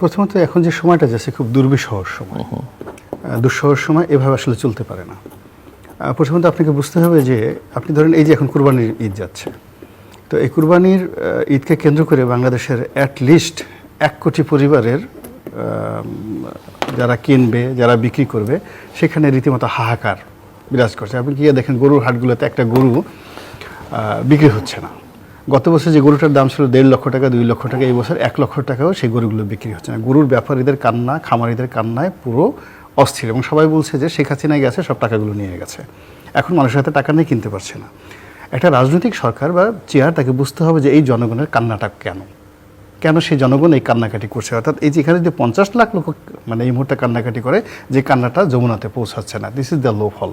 প্রথমত এখন যে সময়টা যাচ্ছে খুব দুর্বিষহ সময়। আহ, দুঃসহর সময় এভাবে আসলে চলতে পারে না। প্রথমত আপনাকে বুঝতে হবে যে আপনি ধরেন এই যে এখন কুরবানির ঈদ যাচ্ছে। তো এই কুরবানির ঈদকে কেন্দ্র করে বাংলাদেশের অ্যাট লিস্ট এক কোটি পরিবারের যারা কিনবে যারা বিক্রি করবে সেখানে রীতিমতো হাহাকার বিরাজ করছে। আপনি গিয়ে দেখেন গরুর হাটগুলোতে একটা গরু বিক্রি হচ্ছে না। গত বছর যে গরুটার দাম ছিল দেড় লক্ষ টাকা, দুই লক্ষ টাকা, এই বছর এক লক্ষ টাকাও সেই গরুগুলো বিক্রি হচ্ছে না। গরুর ব্যাপারীদের কান্না, খামারিদের কান্নায় পুরো অস্থির এবং সবাই বলছে যে শেখ হাসিনায় গেছে, সব টাকাগুলো নিয়ে গেছে। এখন মানুষের হাতে টাকা নিয়ে কিনতে পারছে না। একটা রাজনৈতিক সরকার বা চেয়ার, তাকে বুঝতে হবে যে এই জনগণের কান্নাটা কেন? কেন সেই জনগণ এই কান্নাকাটি করছে? অর্থাৎ এই যে এখানে যে পঞ্চাশ লাখ লোক মানে এই মুহূর্তে কান্নাকাটি করে, যে কান্নাটা যমুনাতে পৌঁছাচ্ছে না। This is the low fall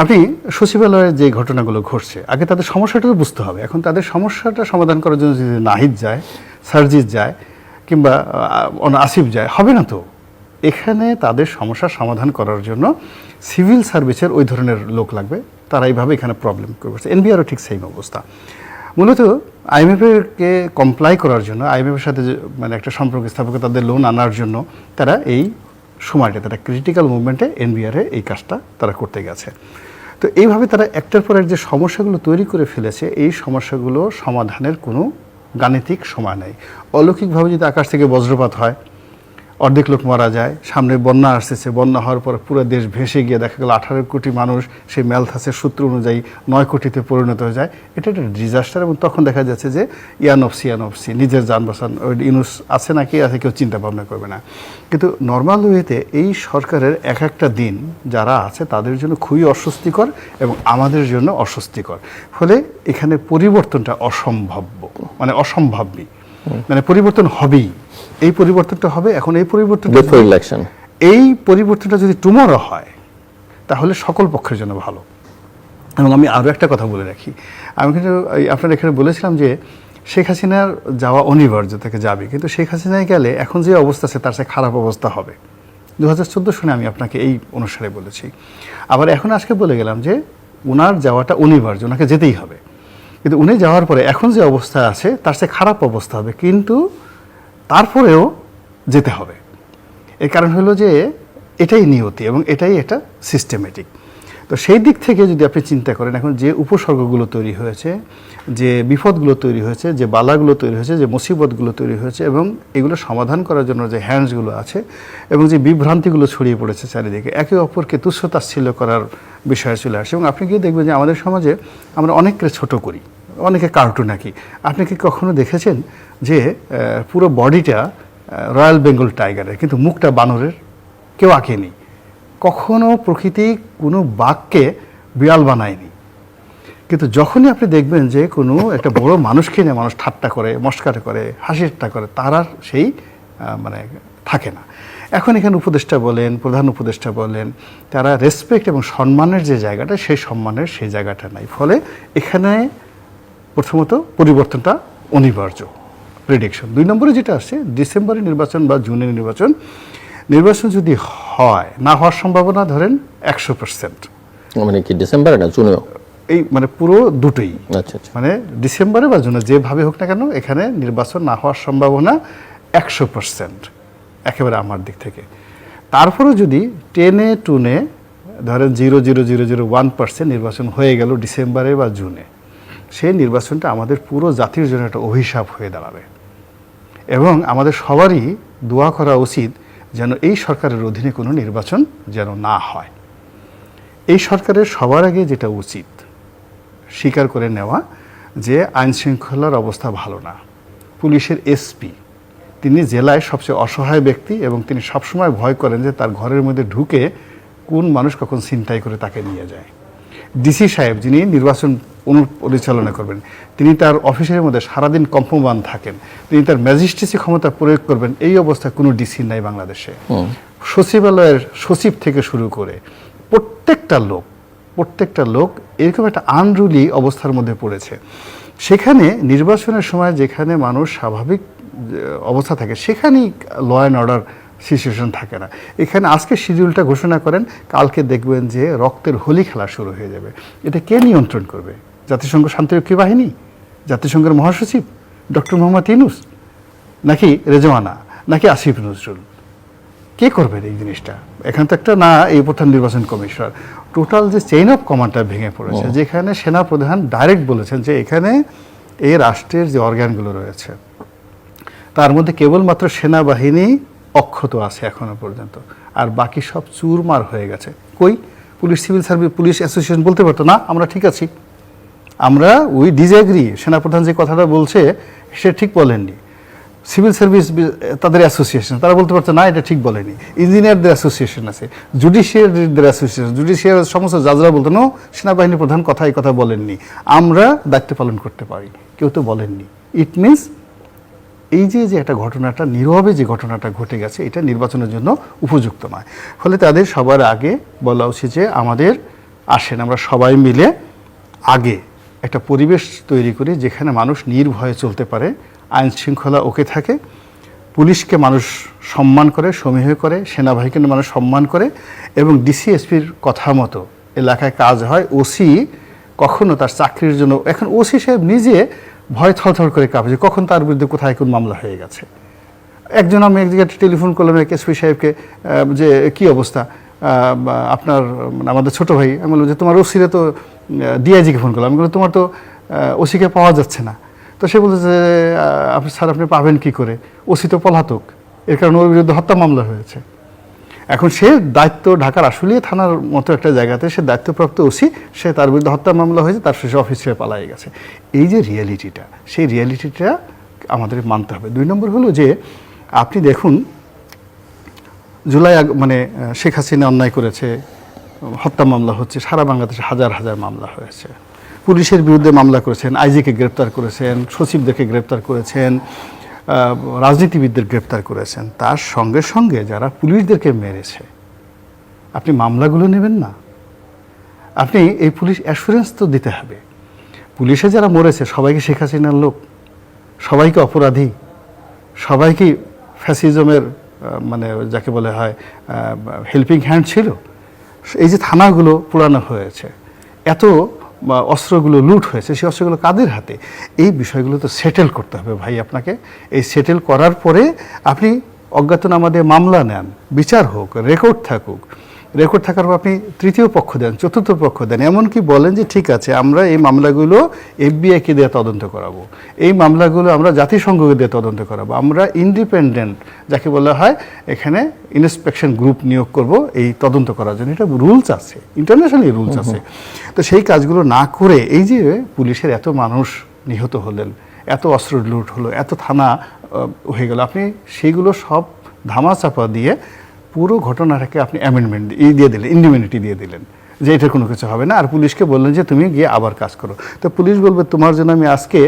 আপনি সচিবালয়ের যে ঘটনাগুলো ঘটছে, আগে তাদের সমস্যাটা তো বুঝতে হবে। এখন তাদের সমস্যাটা সমাধান করার জন্য যদি নাহিদ যায়, সার্জিৎ যায়, কিংবা আসিফ যায়, হবে না তো? এখানে তাদের সমস্যার সমাধান করার জন্য সিভিল সার্ভিসের ওই ধরনের লোক লাগবে। তারা এইভাবে এখানে প্রবলেম করছে। এনবিআরও ঠিক সেম অবস্থা। মূলত আইএমএফকে কমপ্লাই করার জন্য, আইএমএফের সাথে মানে একটা সম্পর্ক স্থাপক তাদের লোন আনার জন্য, তারা এই সময়টা, তারা ক্রিটিক্যাল মুভমেন্টে এনবিআরে এই কাজটা তারা করতে গেছে। তো এইভাবে তারা একটার পর এক যে সমস্যাগুলো তৈরি করে ফেলেছে, এই সমস্যাগুলো সমাধানের কোনো গাণিতিক সময় নেই। অলৌকিকভাবে যদি আকাশ থেকে বজ্রপাত হয় অর্ধেক লোক মারা যায়। সামনে বন্যা আসতেছে। বন্যা হওয়ার পর পুরো দেশ ভেসে গিয়ে দেখা গেল আঠারো কোটি মানুষ সেই ম্যালথাসের সূত্র অনুযায়ী নয় কোটিতে পরিণত হয়ে যায়। এটা একটা ডিজাস্টার এবং তখন দেখা যাচ্ছে যে ইয়ানফসি ইয়ানফসি নিজের যান বাসান ওই ইনুস আছে নাকি আছে কেউ চিন্তা ভাবনা করবে না। কিন্তু নর্মাল ওয়েতে এই সরকারের এক একটা দিন যারা আছে তাদের জন্য খুবই অস্বস্তিকর এবং আমাদের জন্য অস্বস্তিকর। ফলে এখানে পরিবর্তনটা অসম্ভাব্য মানে অসম্ভাবী মানে পরিবর্তন হবেই। এই পরিবর্তনটা হবে এখন এই পরিবর্তনটা বিফোর ইলেকশন এই পরিবর্তনটা যদি টুমরো হয় তাহলে সকল পক্ষের জন্য ভালো। এবং আমি আরও একটা কথা বলে রাখি। আমি কিন্তু আপনার এখানে বলেছিলাম যে শেখ হাসিনার যাওয়া অনিবার্য থেকে যাবে। কিন্তু শেখ হাসিনায় গেলে এখন যে অবস্থা আছে তার চেয়ে খারাপ অবস্থা হবে। দু হাজার চোদ্দ সনে আমি আপনাকে এই অনুসারে বলেছি। আবার এখন আজকে বলে গেলাম যে ওনার যাওয়াটা অনিবার্য ওনাকে যেতেই হবে। কিন্তু উনি যাওয়ার পরে এখন যে অবস্থা আছে তার চেয়ে খারাপ অবস্থা হবে। কিন্তু তারপরেও যেতে হবে। এর কারণ হলো যে এটাই নিয়তি এবং এটাই একটা সিস্টেমেটিক তো সেই দিক থেকে যদি আপনি চিন্তা করেন, এখন যে উপসর্গগুলো তৈরি হয়েছে, যে বিপদগুলো তৈরি হয়েছে, যে বালাগুলো তৈরি হয়েছে, যে মুসিবতগুলো তৈরি হয়েছে এবং এগুলো সমাধান করার জন্য যে হ্যান্ডসগুলো আছে এবং যে বিভ্রান্তিগুলো ছড়িয়ে পড়েছে চারিদিকে, একে অপরকে তুচ্ছতাচ্ছিল্য করার বিষয় চলে আসে এবং আপনি গিয়ে দেখবেন যে আমাদের সমাজে আমরা অনেককে ছোট করি, অনেকে কার্টুন আঁকি। আপনি কি কখনো দেখেছেন যে পুরো বডিটা রয়্যাল বেঙ্গল টাইগারের, কিন্তু মুখটা বানরের, কেউ আঁকেনি। কখনো প্রকৃতি কোনো বাঘকে বিড়াল বানায়নি। কিন্তু যখনই আপনি দেখবেন যে, কোনো একটা বড় মানুষকে নিয়ে মানুষ ঠাট্টা করে মস্কার করে, হাসি ঠাট্টা করে, তার সেই মানে থাকে না। এখন এখানে উপদেষ্টা বলেন, প্রধান উপদেষ্টা বলেন, তারা রেসপেক্ট এবং সম্মানের যে জায়গাটা, সেই সম্মানের সেই জায়গাটা নাই। ফলে এখানে প্রথমত পরিবর্তনটা অনিবার্য। প্রেডিকশন দুই নম্বরে যেটা আসছে ডিসেম্বরে নির্বাচন বা জুনে নির্বাচন নির্বাচন যদি হয় না হওয়ার সম্ভাবনা ধরেন একশো পার্সেন্ট মানে কি ডিসেম্বরে না জুনেও এই মানে পুরো দুটোই। আচ্ছা আচ্ছা। মানে ডিসেম্বরে বা জুনে যেভাবে হোক না কেন এখানে নির্বাচন না হওয়ার সম্ভাবনা একশো পার্সেন্ট একেবারে আমার দিক থেকে। তারপরেও যদি টেনে টুনে ধরেন zero zero zero zero one percent নির্বাচন হয়ে গেল ডিসেম্বরে বা জুনে সেই নির্বাচনটা আমাদের পুরো জাতির জন্য একটা অভিশাপ হয়ে দাঁড়াবে। এবং আমাদের সবারই দোয়া করা উচিত যেন এই সরকারের অধীনে কোনো নির্বাচন যেন না হয়। এই সরকারের সবার আগে যেটা উচিত, স্বীকার করে নেওয়া যে আইন শৃঙ্খলার অবস্থা ভালো না। পুলিশের এসপি, তিনি জেলায় সবচেয়ে অসহায় ব্যক্তি এবং তিনি সবসময় ভয় করেন যে তার ঘরের মধ্যে ঢুকে কোন মানুষ কখন ছিনতাই করে তাকে নিয়ে যায়। ডিসি সাহেব যিনি নির্বাচন পরিচালনা করবেন। তিনি তার অফিসের মধ্যে সারাদিন কম্পমান থাকেন। তিনি তার ম্যাজিস্ট্রেসি ক্ষমতা প্রয়োগ করবেন। এই অবস্থায় কোনো ডিসি নাই বাংলাদেশে। সচিবালয়ের সচিব থেকে শুরু করে প্রত্যেকটা লোক প্রত্যেকটা লোক এরকম একটা আনরুলি অবস্থার মধ্যে পড়েছে। সেখানে নির্বাচনের সময় যেখানে মানুষ স্বাভাবিক অবস্থা থাকে সেখানেই ল অ্যান্ড অর্ডার সিচুয়েশন থাকে না। এখানে আজকে শিডিউলটা ঘোষণা করেন কালকে দেখবেন যে রক্তের হোলি খেলা শুরু হয়ে যাবে। এটা কে নিয়ন্ত্রণ করবে? জাতিসংঘ শান্তিরক্ষী বাহিনী জাতিসংঘের মহাসচিব ডক্টর মোহাম্মদ ইনুস নাকি রেজওয়ানা নাকি আসিফ নজরুল? কে করবেন এই জিনিসটা? এখান তো একটা না এই প্রধান নির্বাচন কমিশনার। টোটাল যে চেইন অফ কমান্ডটা ভেঙে পড়েছে যেখানে সেনা প্রধান ডাইরেক্ট বলেছেন যে এখানে এই রাষ্ট্রের যে অর্গানগুলো রয়েছে তার মধ্যে কেবলমাত্র সেনাবাহিনী অক্ষত আছে এখনও পর্যন্ত। আর বাকি সব চুরমার হয়ে গেছে। কই? Police civil service police association বলতে পারতো না আমরা ঠিক আছি। আমরা উই ডিজএগ্রি সেনাপ্রধান যে কথাটা বলছে, সে ঠিক বলেননি। সিভিল সার্ভিস তাদের অ্যাসোসিয়েশন তারা বলতে পারছে, না, এটা ঠিক বলেনি। ইঞ্জিনিয়ারদের অ্যাসোসিয়েশন আছে জুডিশিয়ারিদের অ্যাসোসিয়েশন জুডিশিয়ার সমস্ত জাজরা বলতো নো সেনাবাহিনী প্রধান কথা, এই কথা বলেননি। আমরা দায়িত্ব পালন করতে পারি, কেউ তো বলেননি। ইট মিনস এই যে যে একটা ঘটনাটা, নীরবে যে ঘটনাটা ঘটে গেছে, এটা নির্বাচনের জন্য উপযুক্ত নয়। ফলে তাদের সবার আগে বলা উচিত যে, আমাদের আসেন, আমরা সবাই মিলে আগে একটা পরিবেশ তৈরি করি যেখানে মানুষ নির্ভয়ে চলতে পারে, আইন শৃঙ্খলা ওকে থাকে, পুলিশকে মানুষ সম্মান করে, সমীহ করে, সেনাবাহিনীকে মানুষ সম্মান করে এবং ডিসিএসপির কথা মতো এলাকায় কাজ হয়। ওসি কখনো তার চাকরির জন্য, এখন ওসি সাহেব নিজে ভয় থরথর করে কাঁপছে কখন তার বিরুদ্ধে কোথায় কোন মামলা হয়ে গেছে। একজন আমি এক জায়গায় টেলিফোন করলাম, এক এসপি সাহেবকে যে কি অবস্থা? আপনার মানে আমাদের ছোট ভাই, আমি বললাম যে তোমার ওসিরে তো ডিআইজিকে ফোন করলাম। আমি তোমার তো ওসিকে পাওয়া যাচ্ছে না। তো সে বলছে যে আপনি, স্যার, আপনি পাবেন কি করে? ওসি তো পলাতক। এর কারণে ওর বিরুদ্ধে হত্যা মামলা হয়েছে। এখন সে দায়িত্ব ঢাকার আশুলিয়া থানার মতো একটা জায়গাতে সে দায়িত্বপ্রাপ্ত ওসি সে তার বিরুদ্ধে হত্যা মামলা হয়েছে, তার শেষে অফিস ছেড়ে পালাই গেছে। এই যে রিয়েলিটিটা সেই রিয়েলিটিটা আমাদের মানতে হবে। দুই নম্বর হলো যে, আপনি দেখুন, জুলাই মানে শেখ হাসিনা অন্যায় করেছে হত্যা মামলা হচ্ছে, সারা বাংলাদেশে হাজার হাজার মামলা হয়েছে। পুলিশের বিরুদ্ধে মামলা করেছেন, আইজিকে গ্রেপ্তার করেছেন, সচিবদেরকে গ্রেপ্তার করেছেন রাজনীতিবিদদের গ্রেপ্তার করেছেন। তার সঙ্গে সঙ্গে যারা পুলিশদেরকে মেরেছে, আপনি মামলাগুলো নেবেন না। আপনি এই পুলিশ অ্যাসুরেন্স তো দিতে হবে। পুলিশে যারা মরেছে, সবাইকে শেখ হাসিনার লোক, সবাইকে অপরাধী, সবাইকে ফ্যাসিজমের মানে যাকে বলে হয় হেল্পিং হ্যান্ড ছিল। এই যে থানাগুলো পুরানো হয়েছে, এত অস্ত্রগুলো লুট হয়েছে, সেই অস্ত্রগুলো কাদের হাতে? এই বিষয়গুলো তো সেটেল করতে হবে ভাই আপনাকে। এই সেটেল করার পরে আপনি অজ্ঞাতনামাদের মামলা নেন, বিচার হোক রেকর্ড থাকুক। রেকর্ড থাকার পর আপনি তৃতীয় পক্ষ দেন চতুর্থ পক্ষ দেন। এমনকি বলেন যে ঠিক আছে আমরা এই মামলাগুলো এফবিআইকে দিয়ে তদন্ত করাবো। এই মামলাগুলো আমরা জাতিসংঘকে দিয়ে তদন্ত করাবো। আমরা ইন্ডিপেন্ডেন্ট যাকে বলা হয় এখানে ইন্সপেকশন গ্রুপ নিয়োগ করব এই তদন্ত করার জন্য। এটা রুলস আছে ইন্টারন্যাশনালি রুলস আছে। তো সেই কাজগুলো না করে এই যে পুলিশের এত মানুষ নিহত হলেন এত অস্ত্র লুট হলো এত থানা হয়ে গেল আপনি সেইগুলো সব ধামাচাপা দিয়ে পুরো ঘটনাটাকে আপনি অ্যামেন্ডমেন্ট দিয়ে দিলেন ইন্ডিমিউনিটি দিয়ে দিলেন, যে এটা কোনো কিছু হবে না। আর পুলিশকে বললেন যে তুমি গিয়ে আবার কাজ করো। তো পুলিশ বলবে, তোমার জন্য আমি আজকে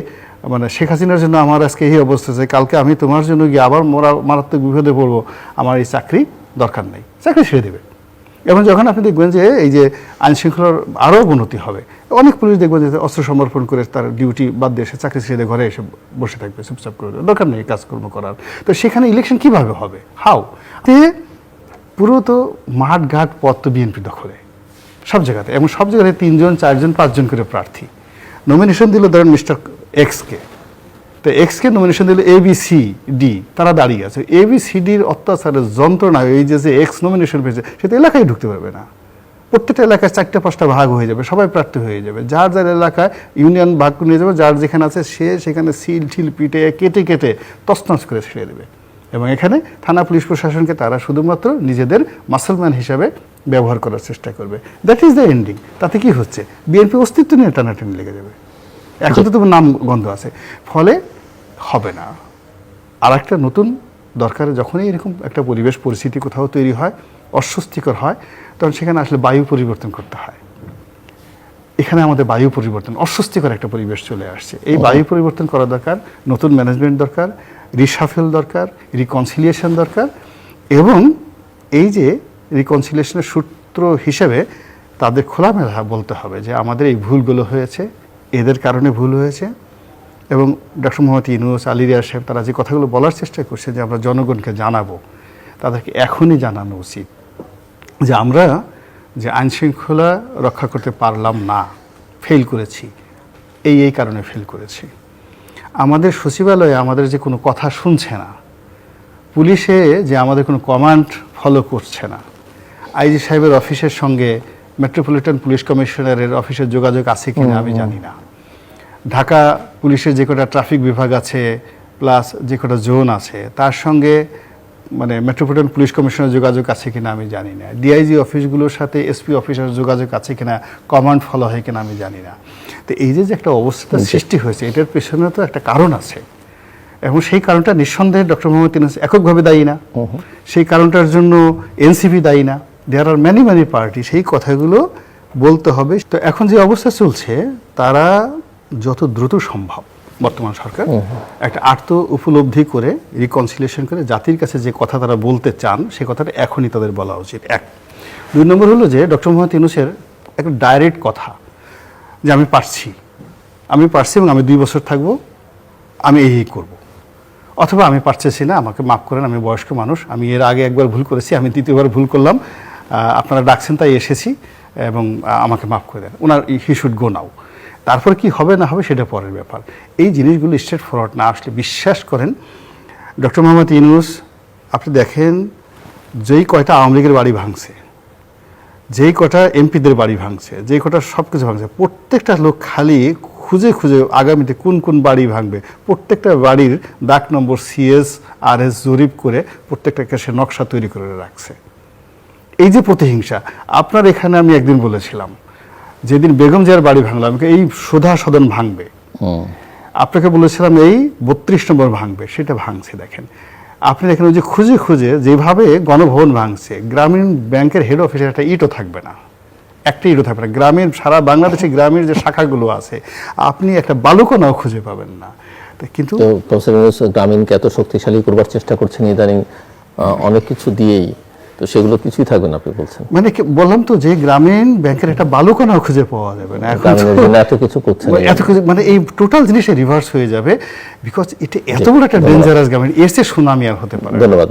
মানে শেখ হাসিনার জন্য আমার আজকে এই অবস্থা যে কালকে আমি তোমার জন্য গিয়ে আবার মরা, মারাত্মক বিপদে পড়ব, আমার এই চাকরি দরকার নেই। চাকরি ছেড়ে দেবে। এবং যখন আপনি দেখবেন যে এই যে আইন শৃঙ্খলার আরও উন্নতি হবে, অনেক পুলিশ দেখবেন যে অস্ত্র সমর্পণ করে তার ডিউটি বাদ দিয়ে এসে চাকরি ছেড়ে ঘরে এসে বসে থাকবে, চুপচাপ করে। দরকার নেই কাজকর্ম করার। তো সেখানে ইলেকশন কীভাবে হবে? তে পুরো তো মাঠ ঘাট পথ তো বিএনপি দখলে। সব জায়গাতে। এবং সব জায়গাতে তিনজন, চারজন, পাঁচজন করে প্রার্থী। নমিনেশন দিল ধরেন মিস্টার এক্সকে তো এক্সকে নমিনেশন দিল এ বি সি ডি তারা দাঁড়িয়ে আছে। এ বি সি ডির অত্যাচারের যন্ত্রণা এই যে যে এক্স নমিনেশন পেয়েছে, সে তো এলাকায় ঢুকতে পারবে না। প্রত্যেকটা এলাকায় চারটে, পাঁচটা ভাগ হয়ে যাবে। সবাই প্রার্থী হয়ে যাবে। যার যার এলাকায় ইউনিয়ন ভাগ নিয়ে যাবে, যার যেখানে আছে সে সেখানে সিল ঠিল পিটে, কেটে কেটে তছনছ করে ছেড়ে দেবে। এবং এখানে থানা পুলিশ প্রশাসনকে তারা শুধুমাত্র নিজেদের মাসলম্যান হিসাবে ব্যবহার করার চেষ্টা করবে। দ্যাট ইজ দ্য এন্ডিং তাতে কি হচ্ছে? বিএনপি অস্তিত্ব নিয়ে টানাটানি লেগে যাবে। এখন তো তোমার নাম গন্ধ আছে। ফলে হবে না। আর একটা নতুন দরকার যখনই এরকম একটা পরিবেশ পরিস্থিতি কোথাও তৈরি হয় অস্বস্তিকর হয় তখন সেখানে আসলে বায়ু পরিবর্তন করতে হয়। এখানে আমাদের বায়ু পরিবর্তন অস্বস্তিকর একটা পরিবেশ চলে আসছে। এই বায়ু পরিবর্তন করা দরকার নতুন ম্যানেজমেন্ট দরকার রিসাফেল দরকার রিকনসিলিয়েশন দরকার এবং এই যে রিকনসিলিয়েশনের সূত্র হিসেবে তাদের খোলামেলা বলতে হবে যে আমাদের এই ভুলগুলো হয়েছে, এদের কারণে ভুল হয়েছে এবং ডক্টর মোহাম্মদ ইনুস আলী রিয়া সাহেব তারা যে কথাগুলো বলার চেষ্টা করছে যে আমরা জনগণকে জানাব, তাদেরকে এখনই জানানো উচিত যে আমরা যে আইন শৃঙ্খলা রক্ষা করতে পারলাম না ফেল করেছি, এই এই কারণে ফেল করেছি। আমাদের সচিবালয়ে আমাদের যে কোনো কথা শুনছে না। পুলিশে যে আমাদের কোনো কমান্ড ফলো করছে না। আইজি সাহেবের অফিসের সঙ্গে মেট্রোপলিটন পুলিশ কমিশনারের অফিসের যোগাযোগ আছে কিনা আমি জানি না। ঢাকা পুলিশের যে কটা ট্রাফিক বিভাগ আছে প্লাস যে কটা জোন আছে তার সঙ্গে মানে মেট্রোপলিটন পুলিশ কমিশনের যোগাযোগ আছে কিনা আমি জানি না। ডিআইজি অফিসগুলোর সাথে এসপি অফিসের যোগাযোগ আছে কিনা কমান্ড ফলো হয় কিনা আমি জানি না। তো এই যে যে একটা অবস্থা সৃষ্টি হয়েছে এটার পেছনে তো একটা কারণ আছে। এবং সেই কারণটা নিঃসন্দেহে ডক্টর মোহাম্মদ ইউনূস এককভাবে দায়ী না। সেই কারণটার জন্য এনসিপি দায়ী না। There are many many party সেই কথাগুলো বলতে হবে। তো এখন যে অবস্থা চলছে তারা যত দ্রুত সম্ভব বর্তমান সরকার একটা আর্ত উপলব্ধি করে রিকনসিলিয়েশন করে জাতির কাছে যে কথা তারা বলতে চান সে কথাটা এখনই তাদের বলা উচিত। এক। দুই নম্বর হলো যে ডক্টর মোহাম্মদ ইউনুসের একটা ডাইরেক্ট কথা। যে আমি পারছি। আমি পারছি এবং আমি দুই বছর থাকব, আমি এই এই করব। অথবা আমি পারতেছি না, আমাকে মাফ করেন, আমি বয়স্ক মানুষ, আমি এর আগে একবার ভুল করেছি, আমি দ্বিতীয়বার ভুল করলাম আপনারা ডাকছেন তাই এসেছি এবং আমাকে মাফ করে দেন। ওনার হি শুড গো নাও। তারপর কি হবে না হবে সেটা পরের ব্যাপার। এই জিনিসগুলো স্ট্রেট ফরওয়ার্ড না আসলে বিশ্বাস করেন, ডক্টর মোহাম্মদ ইউনুস, আপনি দেখেন, যেই কয়টা আওয়ামী লীগের বাড়ি ভাঙছে। যেই কটা এমপিদের বাড়ি ভাঙছে যেই কটা সব কিছু ভাঙছে প্রত্যেকটা লোক খালি খুঁজে খুঁজে আগামীতে কোন কোন বাড়ি ভাঙবে। প্রত্যেকটা বাড়ির ডাক নম্বর সিএস আর এস জরিপ করে প্রত্যেকটাকে সে নকশা তৈরি করে রাখছে। এই যে প্রতিহিংসা আপনার এখানে আমি একদিন বলেছিলাম যেদিন বেগম জিয়ার বাড়ি ভাঙলাম এই সোধা সদন ভাঙবে। আপনাকে বলেছিলাম এই বত্রিশ নম্বর ভাঙবে সেটা ভাঙছে দেখেন। আপনি দেখেন ওই যে খুঁজে খুঁজে যেভাবে গণভবন ভাঙছে, গ্রামীণ ব্যাংকের হেড অফিসের একটা ইটও থাকবে না। একটা ইটও থাকবে না। গ্রামের সারা বাংলাদেশে গ্রামের যে শাখাগুলো আছে, আপনি একটা বালুকোনাও খুঁজে পাবেন না। কিন্তু গ্রামীণকে এত শক্তিশালী করবার চেষ্টা করছেন ইদানিং অনেক কিছু দিয়েই। তো সেগুলো কিছুই থাকবে না আপনি বলছেন। মানে কি- বললাম তো যে গ্রামীণ ব্যাংকের একটা বালুকণাও খুঁজে পাওয়া যাবে না। এখন এত কিছু করছে এত কিছু মানে এই টোটাল জিনিসটা রিভার্স হয়ে যাবে বিকজ এটা এত বড় একটা ডেঞ্জারাস গ্রামীণ এর চেয়ে সুনামি আর হতে পারে ধন্যবাদ।